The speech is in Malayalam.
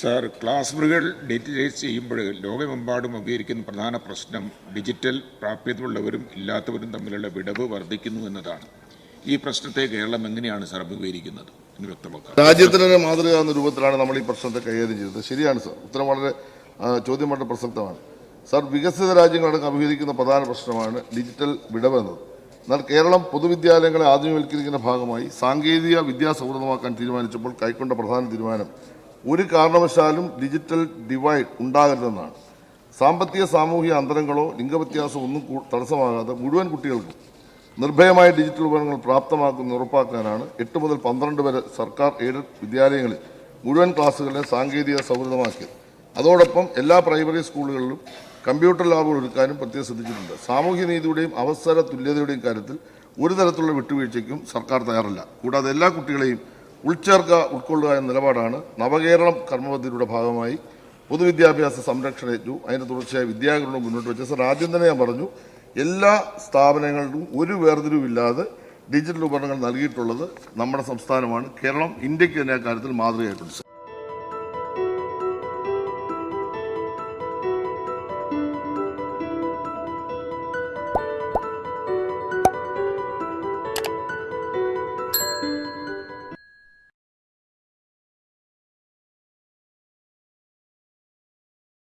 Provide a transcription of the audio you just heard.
സാർ ക്ലാസ് മുറികൾ ഡിജിറ്റലൈസ് ചെയ്യുമ്പോൾ ലോകമെമ്പാടും അഭികരിക്കുന്ന പ്രധാന പ്രശ്നം ഡിജിറ്റൽ പ്രാപ്യതയുള്ളവരും ഇല്ലാത്തവരും തമ്മിലുള്ള വിടവ് വർദ്ധിക്കുന്നു എന്നതാണ്. ഈ പ്രശ്നത്തെ കേരളം എങ്ങനെയാണ് സാർ അഭിമുഖീകരിക്കുന്നത്? എന്ന് മാതൃക എന്ന രൂപത്തിലാണ് നമ്മൾ ഈ പ്രശ്നത്തെ കൈകാര്യം ചെയ്തത്. ശരിയാണ് സർ. ഉത്തരം വളരെ ചോദ്യം വളരെ പ്രസക്തമാണ്. സർ വികസിത രാജ്യങ്ങളടക്കം അഭിമുഖീകരിക്കുന്ന പ്രധാന പ്രശ്നമാണ് ഡിജിറ്റൽ വിടവ് എന്നത്. എന്നാൽ കേരളം പൊതുവിദ്യാലയങ്ങളെ ആധുനികവൽക്കരിക്കുന്ന ഭാഗമായി സാങ്കേതിക വിദ്യാസൗഹൃദമാക്കാൻ തീരുമാനിച്ചപ്പോൾ കൈക്കൊണ്ട പ്രധാന തീരുമാനം ഒരു കാരണവശാലും ഡിജിറ്റൽ ഡിവൈഡ് ഉണ്ടാകരുതെന്നാണ്. സാമ്പത്തിക സാമൂഹിക അന്തരങ്ങളോ ലിംഗവ്യത്യാസമോ ഒന്നും തടസ്സമാകാതെ മുഴുവൻ കുട്ടികൾക്കും നിർഭയമായ ഡിജിറ്റൽ ഉപകരണങ്ങൾ പ്രാപ്തമാക്കുന്ന ഉറപ്പാക്കാനാണ് എട്ട് മുതൽ പന്ത്രണ്ട് വരെ സർക്കാർ എയ്ഡഡ് വിദ്യാലയങ്ങളിൽ മുഴുവൻ ക്ലാസ്സുകളെ സാങ്കേതിക സൗഹൃദമാക്കിയത്. അതോടൊപ്പം എല്ലാ പ്രൈമറി സ്കൂളുകളിലും കമ്പ്യൂട്ടർ ലാബുകൾ ഒരുക്കാനും പ്രത്യേകം ശ്രദ്ധിച്ചിട്ടുണ്ട്. സാമൂഹ്യ നീതിയുടെയും അവസര തുല്യതയുടെയും കാര്യത്തിൽ ഒരു തരത്തിലുള്ള വിട്ടുവീഴ്ചയ്ക്കും സർക്കാർ തയ്യാറല്ല. കൂടാതെ എല്ലാ കുട്ടികളെയും ഉൾച്ചേർക്കുക ഉൾക്കൊള്ളുക എന്ന നിലപാടാണ് നവകേരളം കർമ്മപദ്ധതിയുടെ ഭാഗമായി പൊതുവിദ്യാഭ്യാസ സംരക്ഷണ ഏറ്റു അതിന്റെ തുടർച്ചയായ വിദ്യാകരണം മുന്നോട്ട് വെച്ച. സർ ആദ്യം തന്നെ ഞാൻ പറഞ്ഞു എല്ലാ സ്ഥാപനങ്ങളിലും ഒരു വേർതിരിവില്ലാതെ ഡിജിറ്റൽ ഉപകരണങ്ങൾ നൽകിയിട്ടുള്ളത് നമ്മുടെ സംസ്ഥാനമാണ്. കേരളം ഇന്ത്യയ്ക്ക് തന്നെ കാര്യത്തിൽ മാതൃകയായിട്ടുണ്ട്